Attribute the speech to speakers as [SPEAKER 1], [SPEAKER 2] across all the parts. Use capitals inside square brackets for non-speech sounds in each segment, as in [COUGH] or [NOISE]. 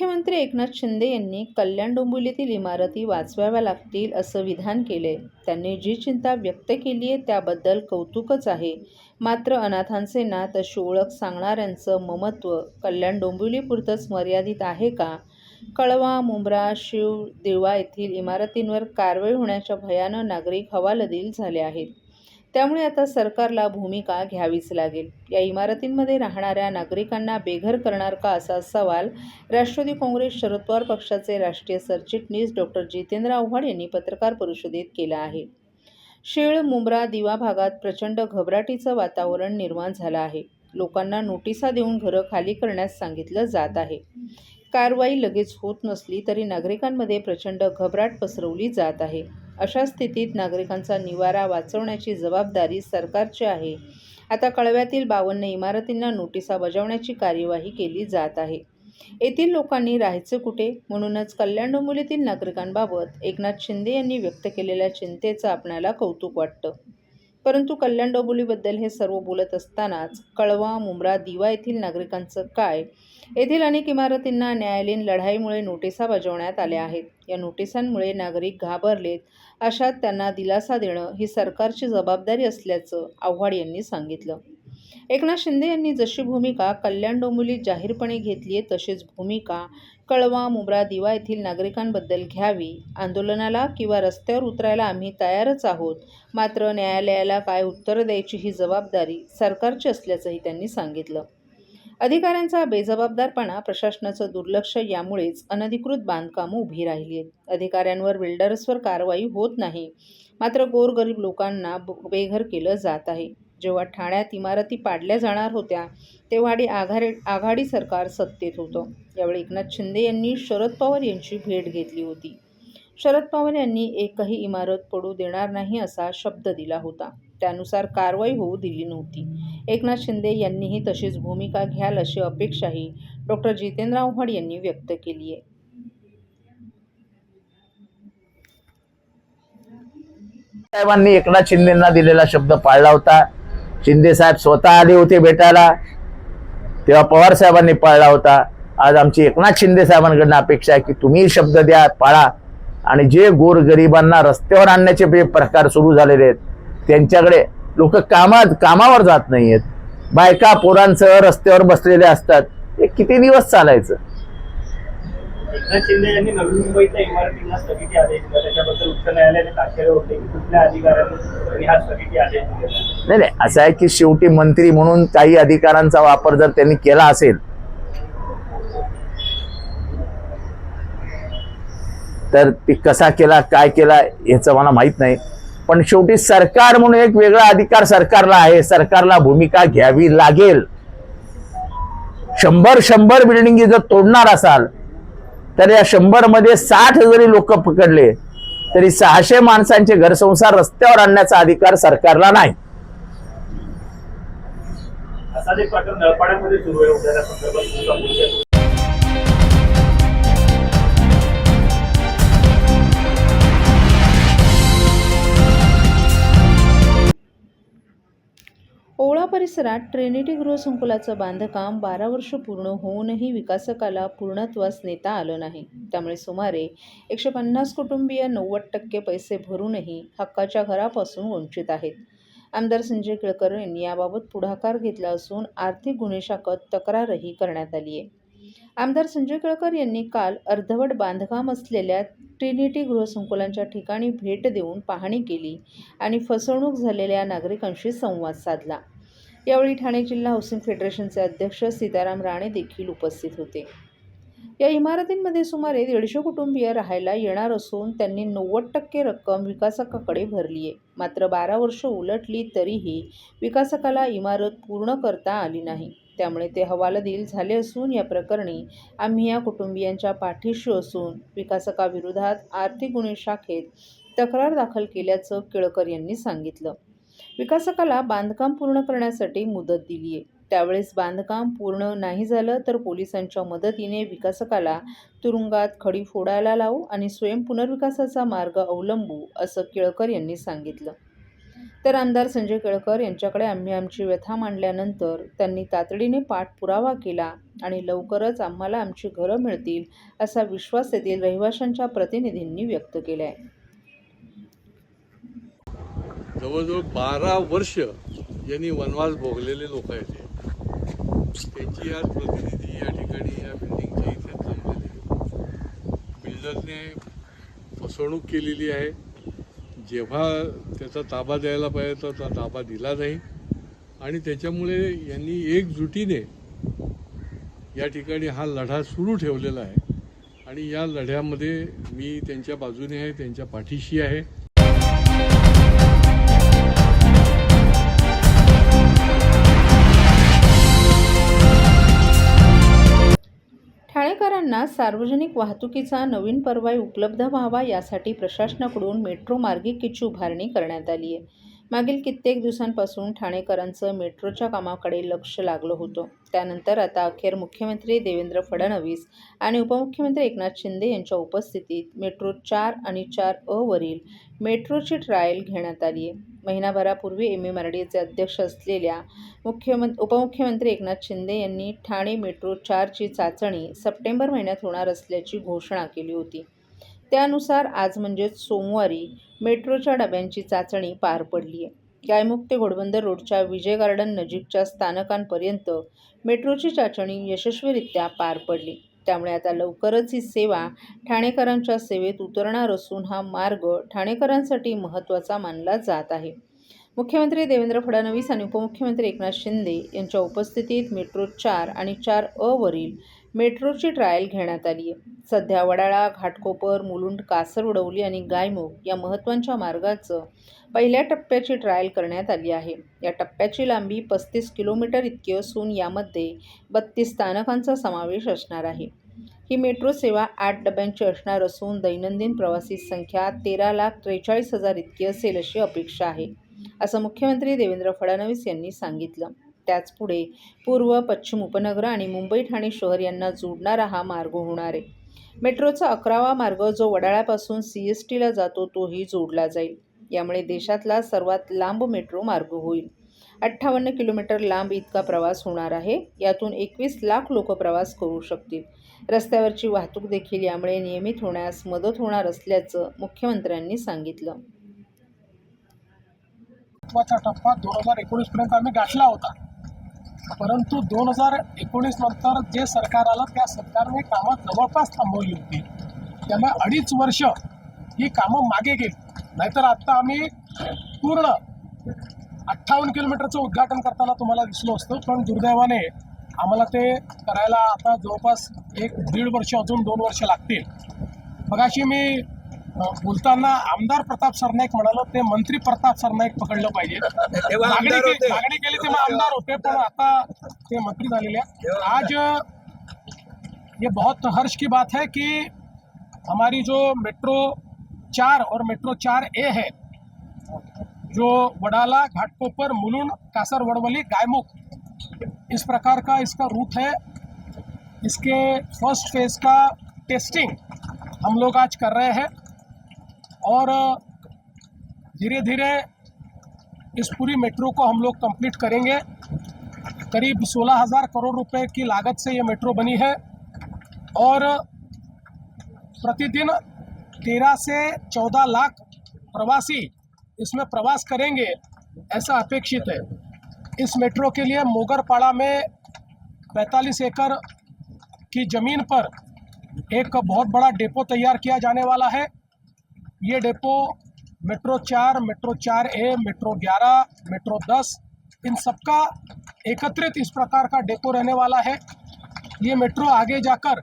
[SPEAKER 1] मुख्यमंत्री एकनाथ शिंदे यांनी कल्याण डोंबिवलीतील इमारती वाचवाव्या लागतील असं विधान केलंय. त्यांनी जी चिंता व्यक्त केली आहे त्याबद्दल कौतुकच आहे. मात्र अनाथांचे ना अशी ओळख सांगणाऱ्यांचं ममत्व कल्याण डोंबिवलीपुरतंच मर्यादित आहे का? कळवा मुंब्रा शिव दिवा येथील इमारतींवर कारवाई होण्याच्या भयानं नागरिक हवालदिल झाले आहेत. त्यामुळे आता सरकारला भूमिका घ्यावीच लागेल. या इमारतींमध्ये राहणाऱ्या नागरिकांना बेघर करणार का असा सवाल राष्ट्रवादी काँग्रेस शरद पवार पक्षाचे राष्ट्रीय सरचिटणीस डॉक्टर जितेंद्र आव्हाड यांनी पत्रकार परिषदेत केला आहे. शेळ मुंब्रा दिवा भागात प्रचंड घबराटीचं वातावरण निर्माण झालं आहे. लोकांना नोटिसा देऊन घरं खाली करण्यास सांगितलं जात आहे. कारवाई लगेच होत नसली तरी नागरिकांमध्ये प्रचंड घबराट पसरवली जात आहे. अशा स्थितीत नागरिकांचा निवारा वाचवण्याची जबाबदारी सरकारची आहे. आता कळव्यातील बावन्न इमारतींना नोटिसा बजावण्याची कार्यवाही केली जात आहे. येथील लोकांनी राहायचं कुठे? म्हणूनच कल्याण डोंबिवलीतील नागरिकांबाबत एकनाथ शिंदे यांनी व्यक्त केलेल्या चिंतेचं आपणाला कौतुक वाटतं. परंतु कल्याण डोंबिवलीबद्दल हे सर्व बोलत असतानाच कळवा मुंब्रा दिवा येथील नागरिकांचं काय? येथील अनेक इमारतींना न्यायालयीन लढाईमुळे नोटिसा बजावण्यात आल्या आहेत. या नोटिसांमुळे नागरिक घाबरलेत अशात त्यांना दिलासा देणं ही सरकारची जबाबदारी असल्याचं आव्हाड यांनी सांगितलं. एकनाथ शिंदे यांनी जशी भूमिका कल्याण डोंबिवलीत जाहीरपणे घेतली आहे तशीच भूमिका कळवा मुंब्रा दिवा येथील नागरिकांबद्दल घ्यावी आंदोलनाला किंवा रस्त्यावर उतरायला आम्ही तयारच आहोत मात्र न्यायालयाला काय उत्तरं द्यायची ही जबाबदारी सरकारची असल्याचंही त्यांनी सांगितलं. अधिकाऱ्यांचा बेजबाबदारपणा प्रशासनाचं दुर्लक्ष यामुळेच अनधिकृत बांधकामं उभी राहिली आहेत. अधिकाऱ्यांवर बिल्डर्सवर कारवाई होत नाही. मात्र गोरगरीब लोकांना बेघर केलं जात आहे. जेव्हा ठाण्यात इमारती पाडल्या जाणार होत्या तेव्हा आघाडी आघाडी सरकार सत्तेत होतं. यावेळी एकनाथ शिंदे यांनी शरद पवार यांची भेट घेतली होती. शरद पवार यांनी एकही इमारत पडू देणार नाही असा शब्द दिला होता. त्यानुसार कारवाई होऊ दिली नव्हती. एकनाथ शिंदे यांनीही तशीच भूमिका घ्याल अशी अपेक्षाही डॉक्टर जितेंद्र आव्हाड यांनी व्यक्त केली आहे.
[SPEAKER 2] साहेबांनी एकनाथ शिंदेना दिलेला शब्द पाळला होता. शिंदे साहेब स्वतः आले होते भेटायला तेव्हा पवार साहेबांनी पाळला होता. आज आमची एकनाथ शिंदे साहेबांकडनं अपेक्षा आहे की तुम्ही शब्द द्या पाळा. आणि जे गोरगरिबांना रस्त्यावर आणण्याचे जे प्रकार सुरू झालेले आहेत त्यांच्याकडे लोक कामात कामावर जात नाहीयेत. बायका पोरांसह रस्त्यावर बसलेले असतात. हे किती दिवस चालायचं?
[SPEAKER 3] एकनाथ शिंदे यांनी नवी मुंबईच्या इमारतींना स्थगिती आदेश दिला. त्याच्याबद्दल उच्च न्यायालयाने ताशेरे होते की कुठल्या अधिकाऱ्यांनी त्यांनी हा स्थगिती आदेश दिलेला
[SPEAKER 2] नाही नाही. असं आहे की शेवटी मंत्री म्हणून काही अधिकारांचा वापर जर त्यांनी केला असेल तर ती कसा केला काय केला याचं मला माहीत नाही. पण शेवटी सरकार म्हणून एक वेगळा अधिकार सरकारला आहे. सरकारला भूमिका घ्यावी लागेल. शंभर शंभर बिल्डिंगी जर तोडणार असाल तर या शंभरमध्ये साठ जरी लोक पकडले तरी सहाशे माणसांचे घरसंसार रस्त्यावर आणण्याचा अधिकार सरकारला नाही.
[SPEAKER 1] परिसरात ट्रिनिटी गृहसंकुलाचं बांधकाम बारा वर्ष पूर्ण होऊनही विकासकाला पूर्णत्वास नेता आलं नाही. त्यामुळे सुमारे एकशे पन्नास कुटुंबीय नव्वद टक्के पैसे भरूनही हक्काच्या घरापासून वंचित आहेत. आमदार संजय केळकर यांनी याबाबत पुढाकार घेतला असून आर्थिक गुन्हे शाखत तक्रारही करण्यात आली आहे. आमदार संजय केळकर यांनी काल अर्धवट बांधकाम असलेल्या ट्रिनिटी गृहसंकुलांच्या ठिकाणी भेट देऊन पाहणी केली आणि फसवणूक झालेल्या नागरिकांशी संवाद साधला. यावेळी ठाणे जिल्हा हाऊसिंग फेडरेशनचे अध्यक्ष सीताराम राणे देखील उपस्थित होते. या इमारतींमध्ये सुमारे दीडशे कुटुंबीय राहायला येणार असून त्यांनी नव्वद टक्के रक्कम विकासकाकडे भरली आहे. मात्र बारा वर्ष उलटली तरीही विकासकाला इमारत पूर्ण करता आली नाही. त्यामुळे ते हवालदिल झाले असून या प्रकरणी आम्ही या कुटुंबियांच्या पाठीशी असून विकासकाविरोधात आर्थिक गुन्हे शाखेत तक्रार दाखल केल्याचं केळकर यांनी सांगितलं. विकासकाला बांधकाम पूर्ण करण्यासाठी मुदत दिली आहे त्यावेळेस बांधकाम पूर्ण नाही झालं तर पोलिसांच्या मदतीने विकासकाला तुरुंगात खडी फोडायला लावू आणि स्वयं पुनर्विकासाचा मार्ग अवलंबू असं केळकर यांनी सांगितलं. तर आमदार संजय केळकर यांच्याकडे आम्ही आमची व्यथा मांडल्यानंतर त्यांनी तातडीने पाठपुरावा केला आणि लवकरच आम्हाला आमची घरं मिळतील असा विश्वास येथील रहिवाशांच्या प्रतिनिधींनी व्यक्त केला आहे
[SPEAKER 4] जवळजवळ बारा वर्ष यांनी वनवास भोगलेले लोक आहेत त्यांची आज प्रतिनिधी या ठिकाणी या बिल्डिंगच्या इथे जमलेली बिल्डरने फसवणूक केलेली आहे. जेव्हा त्याचा ताबा द्यायला पाहिजे तर तो ताबा दिला नाही. आणि त्याच्यामुळे यांनी एकजुटीने या ठिकाणी हा लढा सुरू ठेवलेला आहे. आणि या लढ्यामध्ये मी त्यांच्या बाजूने आहे त्यांच्या पाठीशी आहे.
[SPEAKER 1] नागरिकांना सार्वजनिक वाहतुकीचा नवीन पर्याय उपलब्ध व्हावा यासाठी प्रशासनाकडून मेट्रो मार्गिकेची उभारणी करण्यात आली आहे. मागील कित्येक दिवसांपासून ठाणेकरांचं मेट्रोच्या कामाकडे लक्ष लागलं होतं. त्यानंतर आता अखेर मुख्यमंत्री देवेंद्र फडणवीस आणि उपमुख्यमंत्री एकनाथ शिंदे यांच्या उपस्थितीत मेट्रो चार आणि चार अ वरील मेट्रोची ट्रायल घेण्यात आली आहे. महिनाभरापूर्वी एम. एम आर डी एचे अध्यक्ष असलेल्या मुख्यमंत्री उपमुख्यमंत्री एकनाथ शिंदे यांनी ठाणे मेट्रो चारची चाचणी सप्टेंबर महिन्यात होणार असल्याची घोषणा केली होती. त्यानुसार आज म्हणजेच सोमवारी मेट्रोच्या डब्यांची चाचणी पार पडली आहे गायमुख ते घोडबंदर रोडच्या विजय गार्डन नजीकच्या स्थानकांपर्यंत मेट्रोची चाचणी यशस्वीरित्या पार पडली. त्यामुळे आता लवकरच ही सेवा ठाणेकरांच्या सेवेत उतरणार असून हा मार्ग ठाणेकरांसाठी महत्त्वाचा मानला जात आहे. मुख्यमंत्री देवेंद्र फडणवीस आणि उपमुख्यमंत्री एकनाथ शिंदे यांच्या उपस्थितीत मेट्रो चार आणि चार अ वरील मेट्रोची ट्रायल घेण्यात आली आहे. सध्या वडाळा घाटकोपर मुलुंड कासरवडवली आणि गायमुख या महत्त्वाच्या मार्गाचं पहिल्या टप्प्याची ट्रायल करण्यात आली आहे. या टप्प्याची लांबी पस्तीस किलोमीटर इतकी असून यामध्ये बत्तीस स्थानकांचा समावेश असणार आहे. ही मेट्रो सेवा आठ डब्यांची असणार असून दैनंदिन प्रवासी संख्या तेरा लाख त्रेचाळीस हजार इतकी असेल अशी अपेक्षा आहे असं मुख्यमंत्री देवेंद्र फडणवीस यांनी सांगितलं. त्याच पुढे पूर्व पश्चिम उपनगर आणि मुंबई ठाणे शहर यांना जोडणारा हा मार्ग होणार आहे. मेट्रोचा अकरावा मार्ग जो वडाळ्यापासून सी एस टीला जातो तोही जोडला जाईल. यामुळे देशातला सर्वात लांब मेट्रो मार्ग होईल. अठ्ठावन्न किलोमीटर लांब इतका प्रवास होणार आहे. यातून एकवीस लाख लोक प्रवास करू शकतील. रस्त्यावरची वाहतूक देखील यामुळे नियमित होण्यास मदत होणार असल्याचं मुख्यमंत्र्यांनी सांगितलं.
[SPEAKER 5] महत्त्वाचा टप्पा दोन हजार एकोणीस पर्यंत आम्ही गाठला होता. परंतु दोन हजार एकोणीस नंतर जे सरकार आलं त्या सरकारने कामं जवळपास थांबवली होती. त्यामुळे अडीच वर्ष ही कामं मागे गेली नाहीतर आत्ता आम्ही पूर्ण अठ्ठावन्न किलोमीटरचं उद्घाटन करताना तुम्हाला दिसलो असतं पण दुर्दैवाने आम्हाला ते करायला आता जवळपास एक दीड वर्ष अजून दोन वर्ष लागतील. मगाशी मी बोलताना आमदार प्रताप सरनाईक म्हणालो ते मंत्री प्रताप सरनाईक पकडलं पाहिजे. [LAUGHS] मागणी के- मागणी केली तेव्हा आमदार होते पण आता ते मंत्री झालेले आहेत. आज ये बहुत हर्ष की बात है कि हमारी जो मेट्रो चार और मेट्रो चार ए है जो वडाला घाटकोपर मुलुंड कासर वड़वली गायमुख इस प्रकार का इसका रूट है। इसके फ़र्स्ट फ़ेज़ का टेस्टिंग हम लोग आज कर रहे हैं। और धीरे धीरे इस पूरी मेट्रो को हम लोग कंप्लीट करेंगे। करीब सोलह हज़ार करोड़ रुपए की लागत से ये मेट्रो बनी है और प्रतिदिन तेरह से चौदह लाख प्रवासी इसमें प्रवास करेंगे, ऐसा अपेक्षित है। इस मेट्रो के लिए मोगरपाड़ा में 45 एकड़ की ज़मीन पर एक बहुत बड़ा डेपो तैयार किया जाने वाला है। ये डेपो, मेट्रो चार मेट्रो चार ए, मेट्रो ग्यारह, मेट्रो दस, इन सबका एकत्रित इस प्रकार का डेपो रहने वाला है। ये मेट्रो आगे जाकर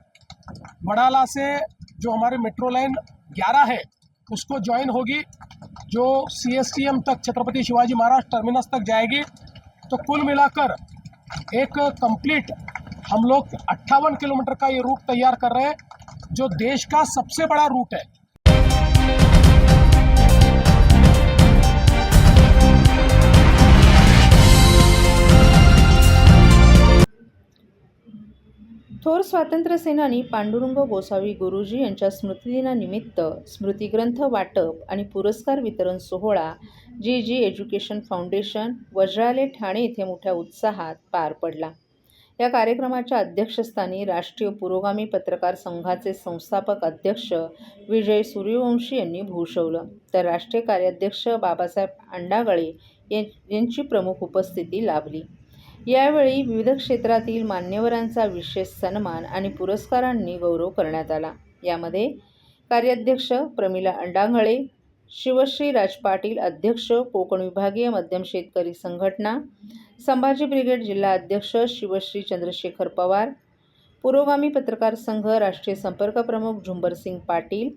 [SPEAKER 5] वडाला से जो हमारे मेट्रो लाइन ग्यारह है, उसको ज्वाइन होगी, जो सी एस टी एम तक, छत्रपति शिवाजी महाराज टर्मिनस तक जाएगी। तो कुल मिलाकर एक कंप्लीट हम लोग अट्ठावन किलोमीटर का ये रूट तैयार कर रहे हैं, जो देश का सबसे बड़ा रूट है।
[SPEAKER 1] थोर स्वातंत्र्यसेनानी पांडुरंग गोसावी गुरुजी यांच्या स्मृतिदिनानिमित्त स्मृतिग्रंथ वाटप आणि पुरस्कार वितरण सोहळा G G education foundation Vajrale Thane येथे मोठ्या उत्साहात पार पडला. या कार्यक्रमाच्या अध्यक्षस्थानी राष्ट्रीय पुरोगामी पत्रकार संघाचे संस्थापक अध्यक्ष विजय सूर्यवंशी यांनी भूषवलं. तर राष्ट्रीय कार्याध्यक्ष बाबासाहेब अंडागळे यां- यांची प्रमुख उपस्थिती लाभली. यावेळी विविध क्षेत्रातील मान्यवरांचा विशेष सन्मान आणि पुरस्कारांनी गौरव करण्यात आला. यामध्ये कार्याध्यक्ष प्रमिला अंडांगळे शिवश्री राज पाटील अध्यक्ष कोकण विभागीय मध्यम शेतकरी संघटना संभाजी ब्रिगेड जिल्हा अध्यक्ष शिवश्री चंद्रशेखर पवार पुरोगामी पत्रकार संघ राष्ट्रीय संपर्क प्रमुख झुंबरसिंग पाटील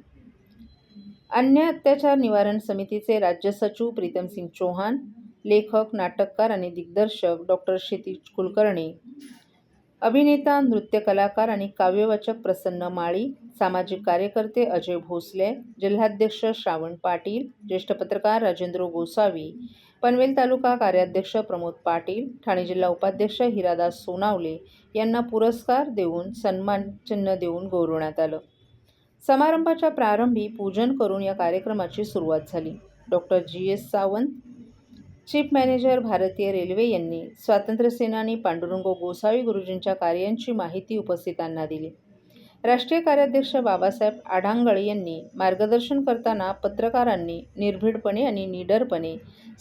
[SPEAKER 1] अन्य अत्याचार निवारण समितीचे राज्य सचिव प्रीतमसिंग चौहान लेखक नाटककार आणि दिग्दर्शक डॉक्टर क्षितिज कुलकर्णी अभिनेता नृत्य कलाकार आणि काव्यवाचक प्रसन्न माळी सामाजिक कार्यकर्ते अजय भोसले जिल्हाध्यक्ष श्रावण पाटील ज्येष्ठ पत्रकार राजेंद्र गोसावी पनवेल तालुका कार्याध्यक्ष प्रमोद पाटील ठाणे जिल्हा उपाध्यक्ष हिरादास सोनावले यांना पुरस्कार देऊन सन्मान चिन्ह देऊन गौरवण्यात आलं. समारंभाच्या प्रारंभी पूजन करून या कार्यक्रमाची सुरुवात झाली. Doctor G S Sawant chief manager भारतीय रेल्वे यांनी स्वातंत्र्यसेनानी पांडुरंग गोसावी गुरुजींच्या कार्यांची माहिती उपस्थितांना दिली. राष्ट्रीय कार्याध्यक्ष बाबासाहेब आढांगळ यांनी मार्गदर्शन करताना पत्रकारांनी निर्भीडपणे आणि निडरपणे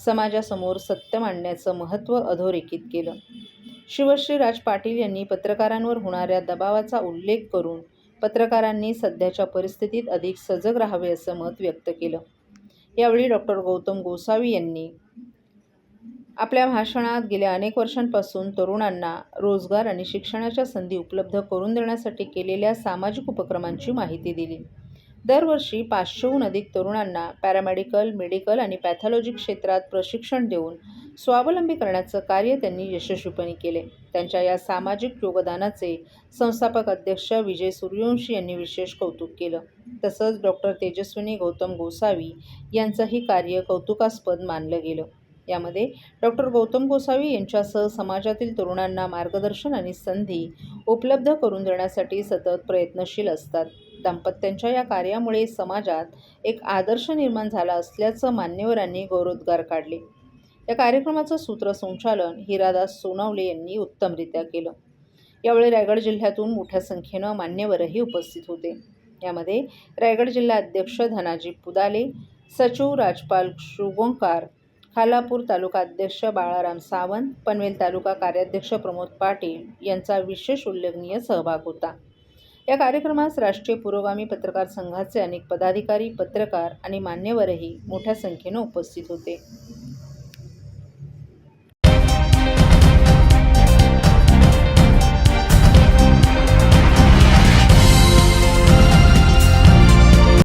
[SPEAKER 1] समाजासमोर सत्य मांडण्याचं महत्त्व अधोरेखित केलं. शिवश्री राज पाटील यांनी पत्रकारांवर होणाऱ्या दबावाचा उल्लेख करून पत्रकारांनी सध्याच्या परिस्थितीत अधिक सजग राहावे असं मत व्यक्त केलं. यावेळी डॉक्टर गौतम गोसावी यांनी आपल्या भाषणात गेल्या अनेक वर्षांपासून तरुणांना रोजगार आणि शिक्षणाच्या संधी उपलब्ध करून देण्यासाठी केलेल्या सामाजिक उपक्रमांची माहिती दिली. दरवर्षी पाचशेहून अधिक तरुणांना पॅरामेडिकल मेडिकल आणि पॅथॉलॉजी क्षेत्रात प्रशिक्षण देऊन स्वावलंबी करण्याचं कार्य त्यांनी यशस्वीपणे केले. त्यांच्या या सामाजिक योगदानाचे संस्थापक अध्यक्ष विजय सूर्यवंशी यांनी विशेष कौतुक केलं. तसंच डॉक्टर तेजस्विनी गौतम गोसावी यांचंही कार्य कौतुकास्पद मानलं गेलं. यामध्ये डॉक्टर गौतम गोसावी यांच्यासह समाजातील तरुणांना मार्गदर्शन आणि संधी उपलब्ध करून देण्यासाठी सतत प्रयत्नशील असतात. दाम्पत्यांच्या या कार्यामुळे समाजात एक आदर्श निर्माण झाला असल्याचं मान्यवरांनी गौरवोद्गार काढले. या कार्यक्रमाचं सूत्रसंचालन हिरादास सोनावले यांनी उत्तमरित्या केलं. यावेळी रायगड जिल्ह्यातून मोठ्या संख्येनं मान्यवरही उपस्थित होते. यामध्ये रायगड जिल्हा अध्यक्ष धनाजी पुदाले सचिव राजपाल शुगोंकार खालापूर तालुका अध्यक्ष बाळाराम सावंत पनवेल तालुका कार्याध्यक्ष प्रमोद पाटील यांचा विशेष उल्लेखनीय सहभाग होता. या कार्यक्रमास राष्ट्रीय पुरोगामी पत्रकार संघाचे अनेक पदाधिकारी पत्रकार आणि मान्यवरही मोठ्या संख्येनं उपस्थित होते.